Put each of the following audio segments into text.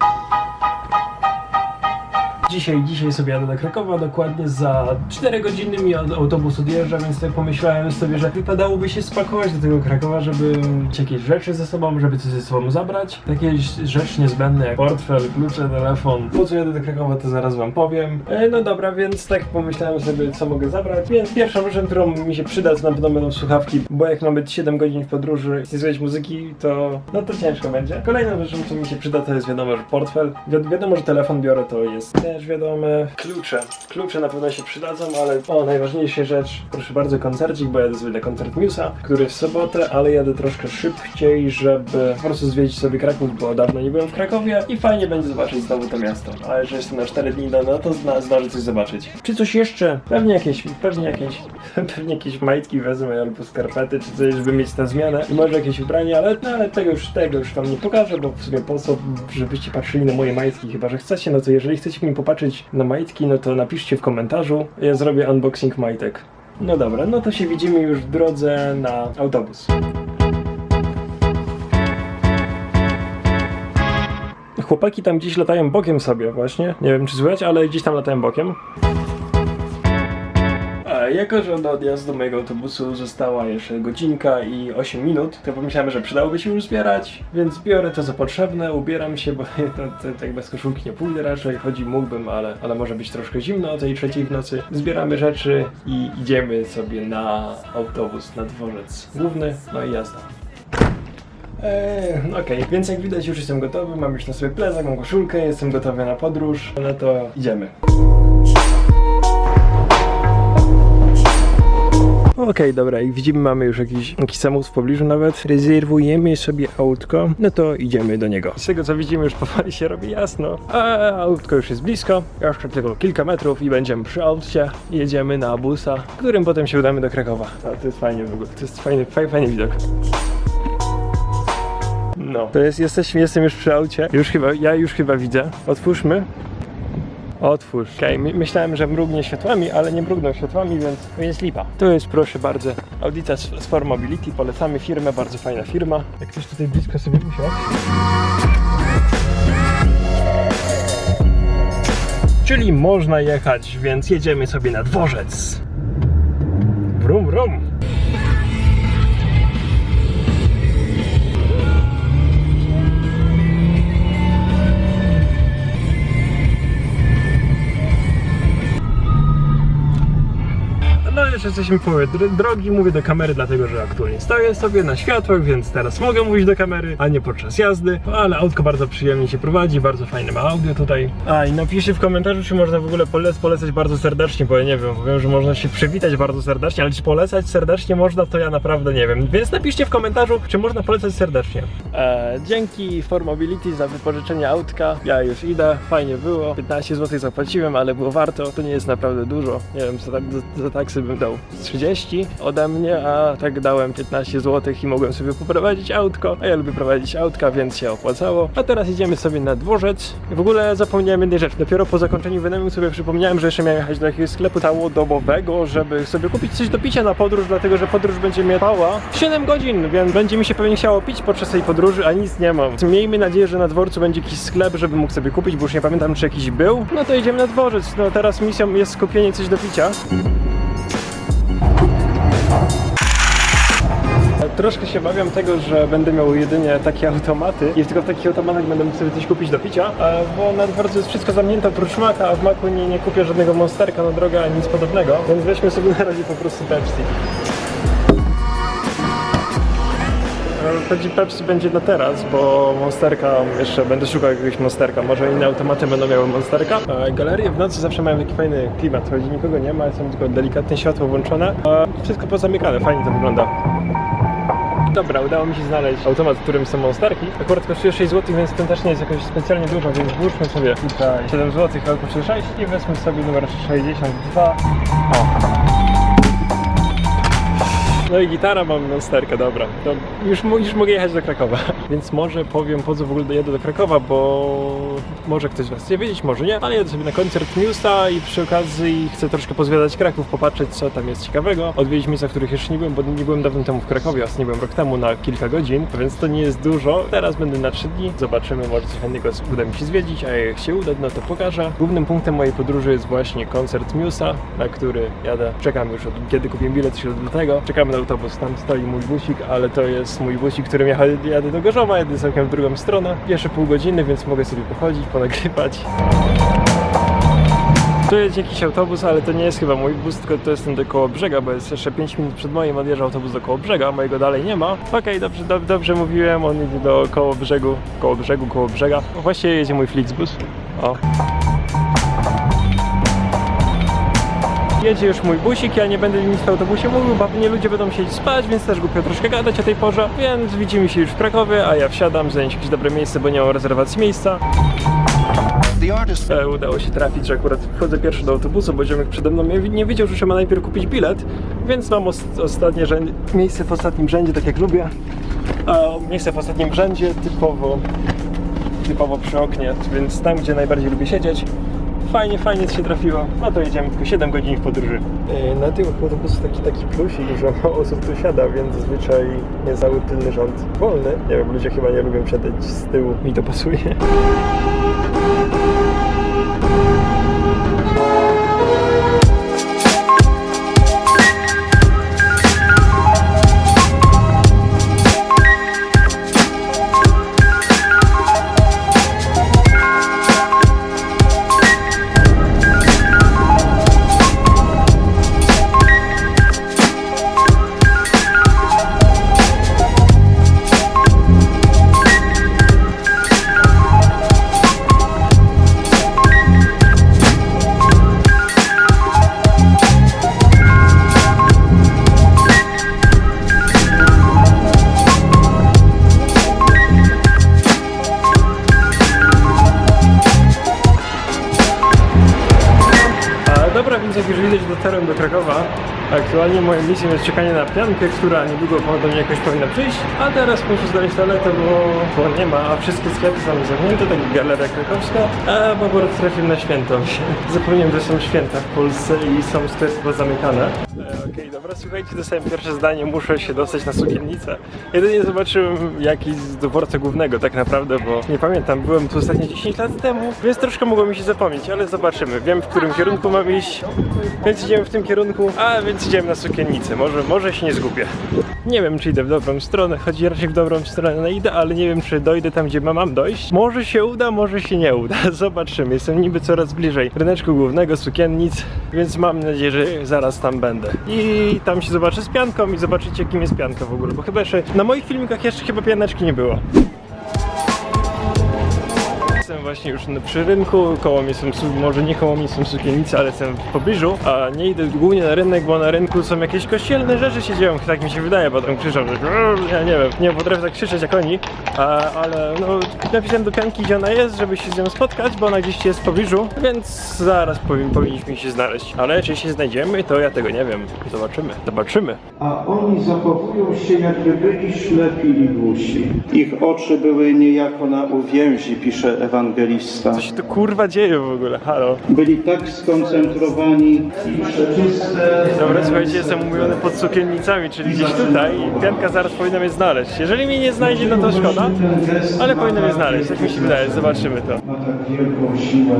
you Dzisiaj, dzisiaj sobie jadę do Krakowa, dokładnie za 4 godziny mi autobus odjeżdża, więc tak pomyślałem sobie, że wypadałoby się spakować do tego Krakowa, żeby mieć jakieś rzeczy ze sobą, żeby coś ze sobą zabrać. Jakieś rzeczy niezbędne jak portfel, klucze, telefon. Po co jadę do Krakowa, to zaraz wam powiem. E, no dobra, więc tak pomyślałem sobie, co mogę zabrać. Więc pierwszą rzeczą, którą mi się przyda, to na pewno będą słuchawki, bo jak mam być 7 godzin w podróży i słuchać muzyki, to no to ciężko będzie. Kolejną rzeczą, co mi się przyda, to jest wiadomo, że portfel. Wi wiadomo, że telefon biorę, to jest też wiadome. Klucze. Klucze na pewno się przydadzą, ale o, najważniejsza rzecz, proszę bardzo, koncercik, bo jadę sobie na koncert Musa, który w sobotę, ale jadę troszkę szybciej, żeby po prostu zwiedzić sobie Kraków, bo dawno nie byłem w Krakowie i fajnie będzie zobaczyć znowu to miasto. Ale że jestem na 4 dni, no, to zna, zdążę coś zobaczyć. Czy coś jeszcze? Pewnie jakieś, pewnie jakieś, pewnie jakieś majtki wezmę albo skarpety, czy coś, żeby mieć na zmianę. I może jakieś ubranie, ale, no, ale tego już, tego już wam nie pokażę, bo w sumie po co, żebyście patrzyli na moje majtki, chyba że chcecie, no to jeżeli chcecie mi popatrzeć na majtki, no to napiszcie w komentarzu, ja zrobię unboxing majtek. No dobra, no to się widzimy już w drodze na autobus. Chłopaki tam gdzieś latają bokiem sobie właśnie. Nie wiem czy słychać, ale gdzieś tam latają bokiem. Jako, że do odjazdu mojego autobusu została jeszcze godzinka i 8 minut, to pomyślałem, że przydałoby się już zbierać, więc biorę to co potrzebne, ubieram się, bo tak bez koszulki nie pójdę raczej, chodzi mógłbym, ale, ale może być troszkę zimno o tej trzeciej w nocy. Zbieramy rzeczy i idziemy sobie na autobus, na dworzec główny, no i jazda. Eee, Okej, więc jak widać już jestem gotowy, mam już na sobie plecak, mam koszulkę, jestem gotowy na podróż, no to idziemy. Okej, dobra, jak widzimy mamy już jakiś, jakiś samochód w pobliżu nawet. Rezerwujemy sobie autko, no to idziemy do niego. Z tego co widzimy już powoli się robi jasno, a autko już jest blisko. Jeszcze tylko kilka metrów i będziemy przy aucie. Jedziemy na busa, którym potem się udamy do Krakowa. A, to jest fajnie w ogóle, to jest fajny, fajny, fajny widok. No, to jest, jesteśmy, jestem już przy aucie. Już chyba, ja już chyba widzę. Otwórzmy. Otwórz. Okej, my, myślałem, że mrugnie światłami, ale nie mrugnął światłami, więc to jest lipa. To jest, proszę bardzo, audycja z, z Mobility. Polecamy firmę, bardzo fajna firma. Jak ktoś tutaj blisko sobie usiadł. Czyli można jechać, więc jedziemy sobie na dworzec. Brum, brum. Jesteśmy w połowie dr- drogi, mówię do kamery, dlatego że aktualnie stoję sobie na światłach, więc teraz mogę mówić do kamery, a nie podczas jazdy. Ale autko bardzo przyjemnie się prowadzi, bardzo fajne ma audio tutaj. A i napiszcie w komentarzu, czy można w ogóle polec polecać bardzo serdecznie, bo ja nie wiem, wiem, że można się przywitać bardzo serdecznie, ale czy polecać serdecznie można, to ja naprawdę nie wiem. Więc napiszcie w komentarzu, czy można polecać serdecznie. E, dzięki For Mobility za wypożyczenie autka. Ja już idę, fajnie było. 15 zł zapłaciłem, ale było warto. To nie jest naprawdę dużo. Nie wiem, za, tak- za, za taksy bym dał 30 ode mnie, a tak dałem 15 zł i mogłem sobie poprowadzić autko. A ja lubię prowadzić autka, więc się opłacało. A teraz idziemy sobie na dworzec. W ogóle zapomniałem jednej rzeczy. Dopiero po zakończeniu wynajmu sobie przypomniałem, że jeszcze miałem jechać do jakiegoś sklepu całodobowego, żeby sobie kupić coś do picia na podróż, dlatego że podróż będzie mnie trwała 7 godzin, więc będzie mi się pewnie chciało pić podczas tej podróży, a nic nie mam. Miejmy nadzieję, że na dworcu będzie jakiś sklep, żeby mógł sobie kupić, bo już nie pamiętam, czy jakiś był. No to idziemy na dworzec. No teraz misją jest skupienie coś do picia. Troszkę się obawiam tego, że będę miał jedynie takie automaty i tylko w takich automatach będę mógł sobie coś kupić do picia, e, bo na dworcu jest wszystko zamknięte oprócz maka, a w maku nie, nie kupię żadnego monsterka na drogę ani nic podobnego, więc weźmy sobie na razie po prostu Pepsi. E, Chodzi Pepsi będzie na teraz, bo monsterka jeszcze będę szukał jakiegoś monsterka. Może inne automaty będą miały monsterka. E, Galerie w nocy zawsze mają taki fajny klimat. Chodzi nikogo nie ma, są tylko delikatne światło włączone. E, Wszystko pozamykane, fajnie to wygląda. Dobra, udało mi się znaleźć automat, w którym są monsterki. Akurat kosztuje 6 zł, więc ten też nie jest jakoś specjalnie dużo, więc włóżmy sobie tutaj 7 zł, kosztuje 6 i wezmę sobie numer 62. O. No i gitara mam monsterkę, dobra. To już, już mogę jechać do Krakowa. Więc może powiem po co w ogóle jadę do Krakowa, bo może ktoś z Was chce wiedzieć, może nie, ale jadę sobie na koncert Newsa i przy okazji chcę troszkę pozwiedzać Kraków, popatrzeć co tam jest ciekawego, odwiedzić miejsca, w których jeszcze nie byłem, bo nie byłem dawno temu w Krakowie, a nie byłem rok temu na kilka godzin, więc to nie jest dużo. Teraz będę na 3 dni, zobaczymy, może coś chętnego uda mi się zwiedzić, a jak się uda, no to pokażę. Głównym punktem mojej podróży jest właśnie koncert Newsa, na który jadę. Czekam już od kiedy kupiłem bilet, czyli od lutego. Czekamy na autobus, tam stoi mój busik, ale to jest mój busik, którym jadę, jadę do Gorzowa, jadę całkiem w drugą stronę. Jeszcze pół godziny, więc mogę sobie pochodzić, ponagrywać. Tu jest jakiś autobus, ale to nie jest chyba mój bus, tylko to jest ten do koło brzega, bo jest jeszcze 5 minut przed moim odjeżdża autobus do koło brzega, mojego dalej nie ma. Okej, dobrze, dob- dobrze mówiłem, on jedzie do koło brzegu, koło brzegu, koło brzega. O, Właściwie jedzie mój Flixbus. O. Jedzie już mój busik, ja nie będę nic w autobusie mówił, bo pewnie ludzie będą siedzieć spać, więc też głupio troszkę gadać o tej porze, więc widzimy się już w Krakowie, a ja wsiadam, zająć jakieś dobre miejsce, bo nie mam rezerwacji miejsca. E, udało się trafić, że akurat wchodzę pierwszy do autobusu, bo ziomek przede mną nie, wiedział, że trzeba najpierw kupić bilet, więc mam os ostatnie rzęd, miejsce w ostatnim rzędzie, tak jak lubię. A miejsce w ostatnim rzędzie typowo, typowo przy oknie, więc tam, gdzie najbardziej lubię siedzieć. Fajnie, fajnie się trafiło. No to jedziemy tylko 7 godzin w podróży. Na tyłach autobusu taki taki plusik, że mało osób tu siada, więc zazwyczaj jest cały tylny rząd wolny. Nie wiem, ludzie chyba nie lubią siadać z tyłu. Mi to pasuje. Jak już Aktualnie moją misją jest czekanie na piankę, która niedługo do mnie jakoś powinna przyjść. A teraz muszę znaleźć toaletę, bo, bo nie ma, a wszystkie sklepy są zamknięte, tak jak Galeria Krakowska. A bo akurat trafiłem na święto. Zapomniałem, że są święta w Polsce i są sklepy pozamykane. E, Okej, dobra, słuchajcie, dostałem pierwsze zdanie, muszę się dostać na sukiennicę. Jedynie zobaczyłem jakiś z dworca głównego tak naprawdę, bo nie pamiętam, byłem tu ostatnio 10 lat temu, więc troszkę mogło mi się zapomnieć, ale zobaczymy. Wiem, w którym kierunku mam iść, więc idziemy w tym kierunku, a więc idziemy na sukiennicę. Może, może się nie zgubię. Nie wiem, czy idę w dobrą stronę, choć raczej w dobrą stronę idę, ale nie wiem, czy dojdę tam, gdzie mam dojść. Może się uda, może się nie uda. Zobaczymy. Jestem niby coraz bliżej ryneczku głównego, sukiennic, więc mam nadzieję, że zaraz tam będę. I tam się zobaczę z pianką i zobaczycie, kim jest pianka w ogóle, bo chyba jeszcze na moich filmikach jeszcze chyba pianeczki nie było. Jestem właśnie już przy rynku, koło mnie są, może nie koło mnie są sukiennice, ale jestem w pobliżu, a nie idę głównie na rynek, bo na rynku są jakieś kościelne rzeczy się dzieją, tak mi się wydaje, bo tam krzyczą, że ja nie wiem, nie potrafię tak krzyczeć jak oni, a, ale no napisałem do pianki, gdzie ona jest, żeby się z nią spotkać, bo ona gdzieś jest w pobliżu, więc zaraz powin, powinniśmy się znaleźć, ale czy się znajdziemy, to ja tego nie wiem, zobaczymy, zobaczymy. a oni zachowują się jakby byli ślepi i głusi. Ich oczy były niejako na uwięzi, pisze ewangelista. Co się tu kurwa dzieje w ogóle, halo? Byli tak skoncentrowani. Dobra, słuchajcie, jestem umówiony pod sukiennicami, czyli gdzieś tutaj i pianka zaraz powinna mnie znaleźć. Jeżeli mnie nie znajdzie, no to szkoda, ale powinna mnie znaleźć, tak mi się wydaje, zobaczymy to. Ma tak wielką siłę.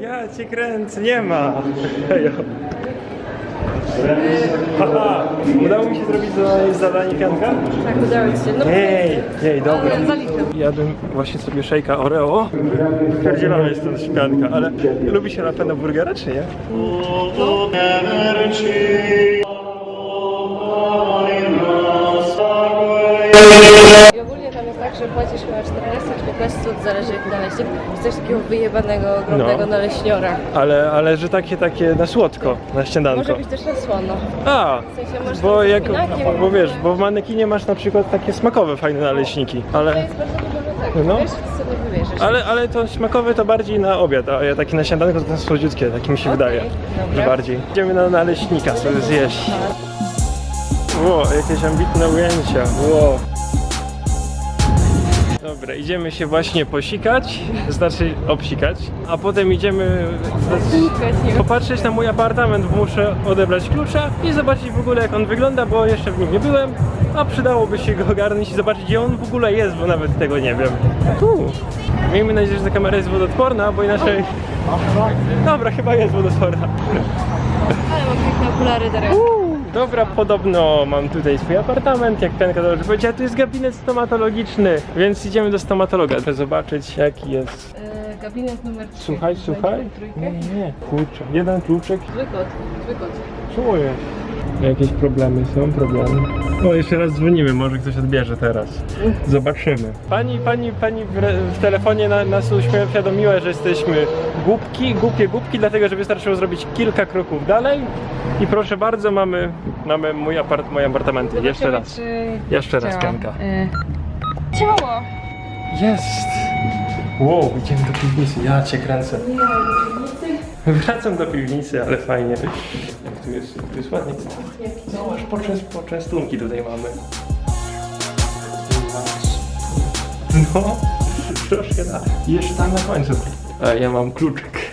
Ja cię kręcę, nie ma! Haha, udało mi się zrobić zadanie, zadanie pianka? Tak, udało ci się. No, Jej, jej, dobra. Ale. Jadłem właśnie sobie szejka Oreo. Pierdzielona jest to śpianka, ale lubi się na pewno burgera, czy nie? I że płacisz chyba 14 czy 15 zł, zależy jaki naleśnik. Chcesz takiego wyjebanego, ogromnego No. naleśniora. Ale, ale że takie, takie na słodko, na śniadanko. Może być też na słono. A, W sensie bo jak, bo wiesz, bo w manekinie masz na przykład takie smakowe fajne naleśniki, To ale, jest bardzo tak, No. wiesz, sobie wybierzesz. ale, ale to smakowe to bardziej na obiad, a ja takie na śniadanko to słodziutkie, tak mi się Okej, wydaje, dobra. że bardziej. Idziemy na naleśnika sobie zjeść. Ło, jakieś ambitne ujęcia. Ło. Dobra, idziemy się właśnie posikać, znaczy obsikać, a potem idziemy nie popatrzeć na mój apartament, bo muszę odebrać klucza i zobaczyć w ogóle jak on wygląda, bo jeszcze w nim nie byłem, a przydałoby się go ogarnąć i zobaczyć gdzie on w ogóle jest, bo nawet tego nie wiem. Tu. Miejmy nadzieję, że ta kamera jest wodoodporna, bo inaczej... Dobra, chyba jest wodoodporna. Ale mam piękne okulary teraz. Dobra, podobno mam tutaj swój apartament, jak Pianka dobrze powiedziała, tu jest gabinet stomatologiczny, więc idziemy do stomatologa, żeby zobaczyć jaki jest. E, gabinet numer 3. Słuchaj, słuchaj. Nie, nie, kurczę, jeden kluczek. Zły kot, zły kot. Jakieś problemy są, problemy. O, jeszcze raz dzwonimy, może ktoś odbierze teraz. Zobaczymy. Pani, pani, pani w, re- w telefonie na, nas uświadomiła, że jesteśmy głupki, głupie głupki, dlatego że wystarczyło zrobić kilka kroków dalej. I proszę bardzo, mamy, mamy mój apart, moje apartamenty. Jeszcze raz. Jeszcze raz, Pianka. E, ciało! Jest! Wow, idziemy do piwnicy. Ja cię kręcę. Wracam do piwnicy, ale fajnie. Jak tu jest, tu jest ładnie. Zobacz, poczęst, poczęstunki tutaj mamy. No, troszkę na... Jeszcze tam na końcu. A ja mam kluczyk.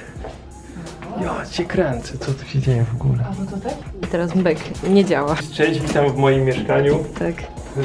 Ja cię kręcę, co tu się dzieje w ogóle? A to tak? I teraz mbek nie działa. Cześć, witam w moim mieszkaniu. Tak.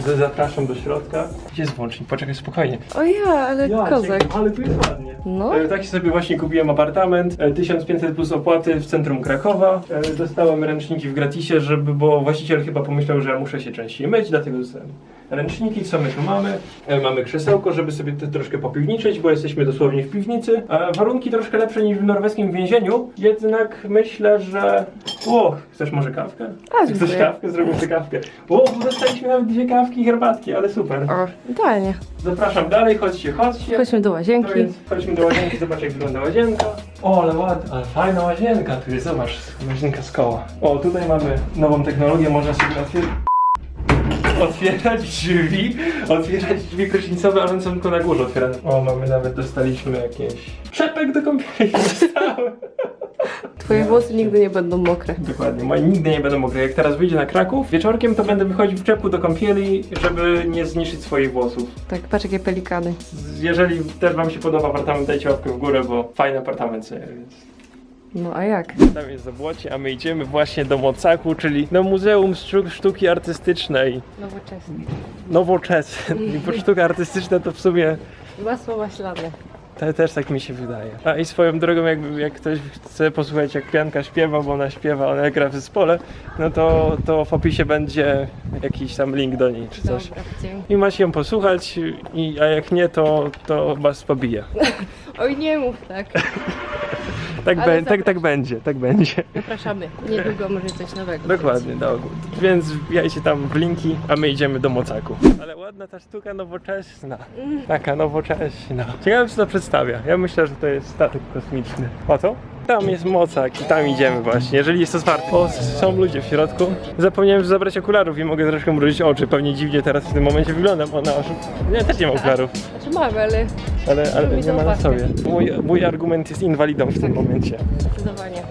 Z- Zapraszam do środka. Gdzie jest włącznik? Poczekaj spokojnie. O ja, ale kozak. cię- ale tu jest ładnie. No. E, Taki sobie właśnie kupiłem apartament, e, 1500 plus opłaty w centrum Krakowa. E, Dostałem ręczniki w gratisie, żeby, bo właściciel chyba pomyślał, że ja muszę się częściej myć, dlatego dostałem ręczniki. Co my tu mamy? E, Mamy krzesełko, żeby sobie te troszkę popiwniczyć, bo jesteśmy dosłownie w piwnicy. E, Warunki troszkę lepsze niż w norweskim więzieniu, jednak myślę, że... O, chcesz może kawkę? A, Chcesz dziękuję. kawkę? Zrobię sobie kawkę. O, dostaliśmy nawet dwie kawki i herbatki, ale super. O, idealnie. Zapraszam dalej, chodźcie, chodźcie. Chodźmy do No łazienki. więc chodźmy do łazienki, zobacz jak wygląda łazienka. O, ale ładna, ale fajna łazienka. Tu jest, zobacz, łazienka z koła. O, tutaj mamy nową technologię, można sobie otwierać. Otwierać drzwi, otwierać drzwi prysznicowe, ale one są tylko na górze otwierane. O, mamy nawet, dostaliśmy jakieś czepek do kąpieli. Dostałem. Twoje włosy nigdy nie będą mokre. Dokładnie, moje nigdy nie będą mokre. Jak teraz wyjdzie na Kraków, wieczorkiem to będę wychodził w czepu do kąpieli, żeby nie zniszczyć swoich włosów. Tak, patrz jakie pelikany. Jeżeli też wam się podoba apartament, dajcie łapkę w górę, bo fajny apartament sobie, więc... No a jak? Tam jest zabłocie, a my idziemy właśnie do Mocaku, czyli do Muzeum Sztuk, Sztuki Artystycznej. Nowoczesny. Nowoczesne, bo sztuka artystyczna to w sumie Masło maślane. te, też tak mi się wydaje. A i swoją drogą, jak, jak ktoś chce posłuchać jak Pianka śpiewa, bo ona śpiewa, ona gra w zespole, no to, to w opisie będzie jakiś tam link do niej czy coś. Dobra, dzięki. I ją posłuchać, i, a jak nie, to, to was pobije. Oj, nie mów tak. Tak, be, tak, tak będzie, tak będzie. Zapraszamy. Niedługo może coś nowego. Dokładnie, do, więc wbijajcie tam w linki, a my idziemy do Mocaku. Ale ładna ta sztuka nowoczesna. Taka nowoczesna. Ciekawe co to przedstawia. Ja myślę, że to jest statek kosmiczny. O co? Tam jest Mocak i tam idziemy właśnie, jeżeli jest to otwarte. O, są ludzie w środku. Zapomniałem zabrać okularów i mogę troszkę mrużyć oczy. Pewnie dziwnie teraz w tym momencie wyglądam. Ona Nie, też nie ma okularów, Znaczy mamy, ale ale, ale nie ma na sobie. Mój, mój argument jest inwalidą w tym momencie. zdecydowanie.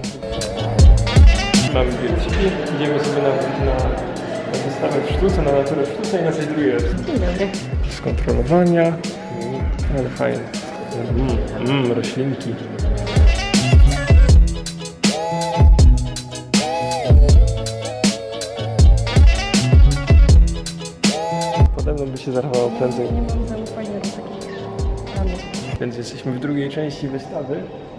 Mamy bileciki, idziemy sobie na, na, na wystawę w sztuce, na naturę w sztuce i na coś drugiego. Dzień dobry. Skontrolowania, ale fajne. Mmm, mm, roślinki. Prędzej. Nie mam zaufania do takich. Więc jesteśmy w drugiej części wystawy.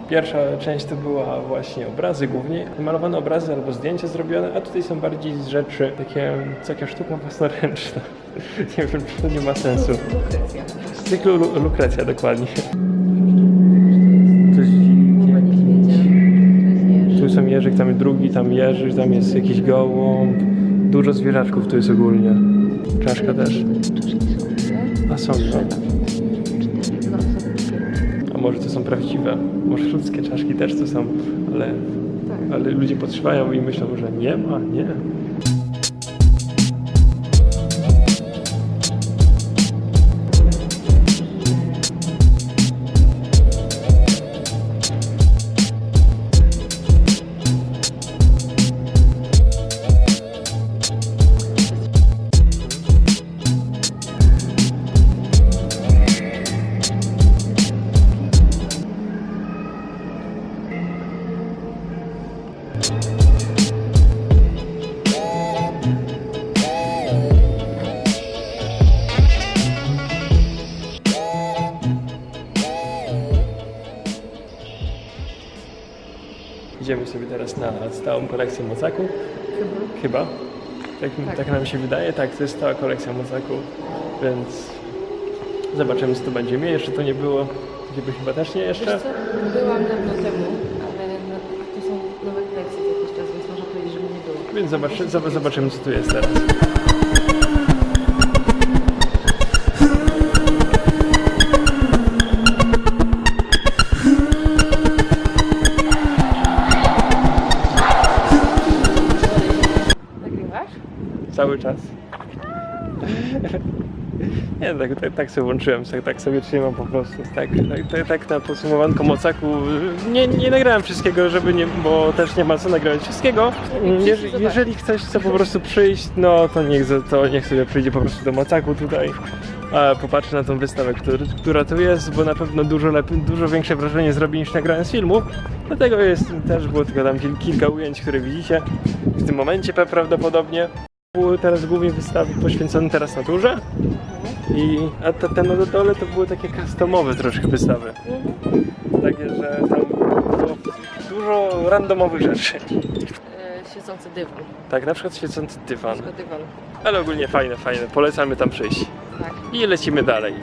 Pierwsza część to była właśnie obrazy głównie, malowane obrazy albo zdjęcia zrobione, a tutaj są bardziej rzeczy takie, taka sztuka własnoręczna. Nie wiem, czy to nie ma sensu. Lukrecja. Z cyklu Lu- Lukrecja dokładnie. Tu są jeżyk, tam jest drugi, tam jeżyk, tam jest jakiś gołąb. Dużo zwierzaczków tu jest ogólnie. Czaszka też. No. A może to są prawdziwe? Może ludzkie czaszki też tu są, ale, Tak. ale ludzie potrzebują i myślą, że nie ma, nie. Na stałą kolekcję mocaku. Chyba. Tak, tak. nam się wydaje, tak, to jest stała kolekcja mocaku, więc zobaczymy co to będzie. Mnie jeszcze to nie było, ciebie chyba też nie jeszcze. Wiesz co, byłam dawno temu, ale no, to są nowe kolekcje za jakiś czas, więc można powiedzieć, że mnie nie było. Więc zobaczy, zob- zobaczymy co tu jest teraz. Cały czas. Nie, tak, tak, tak sobie włączyłem, tak, tak sobie trzymam po prostu. Tak, tak, tak, tak na podsumowanko mocaku. Nie, nie nagrałem wszystkiego, żeby nie, bo też nie ma co nagrywać wszystkiego. Jeż, jeżeli ktoś chce po prostu przyjść, no to niech, to niech sobie przyjdzie po prostu do mocaku tutaj. A popatrzy na tą wystawę, który, która tu jest, bo na pewno dużo, lepiej, dużo większe wrażenie zrobi niż nagrałem z filmu. Dlatego jest, też było tylko tam kil- kilka ujęć, które widzicie w tym momencie prawdopodobnie. Były teraz głównie wystawy poświęcone teraz naturze. I, a te, te na dole to były takie customowe troszkę wystawy. Takie, że tam było dużo randomowych rzeczy. E, siedzący dywan. Tak, na przykład świecący dywan. Tylko dywan. Ale ogólnie fajne, fajne. Polecamy tam przyjść. Tak. I lecimy dalej.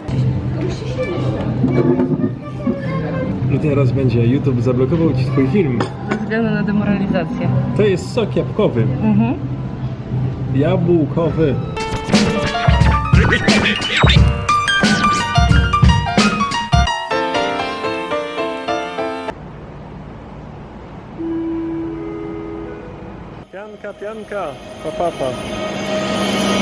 No teraz będzie YouTube zablokował ci twój film. Ze względu na demoralizację. To jest sok jabłkowy. Mhm. Jabłkowy. Pianka, pianka, pa, pa, pa.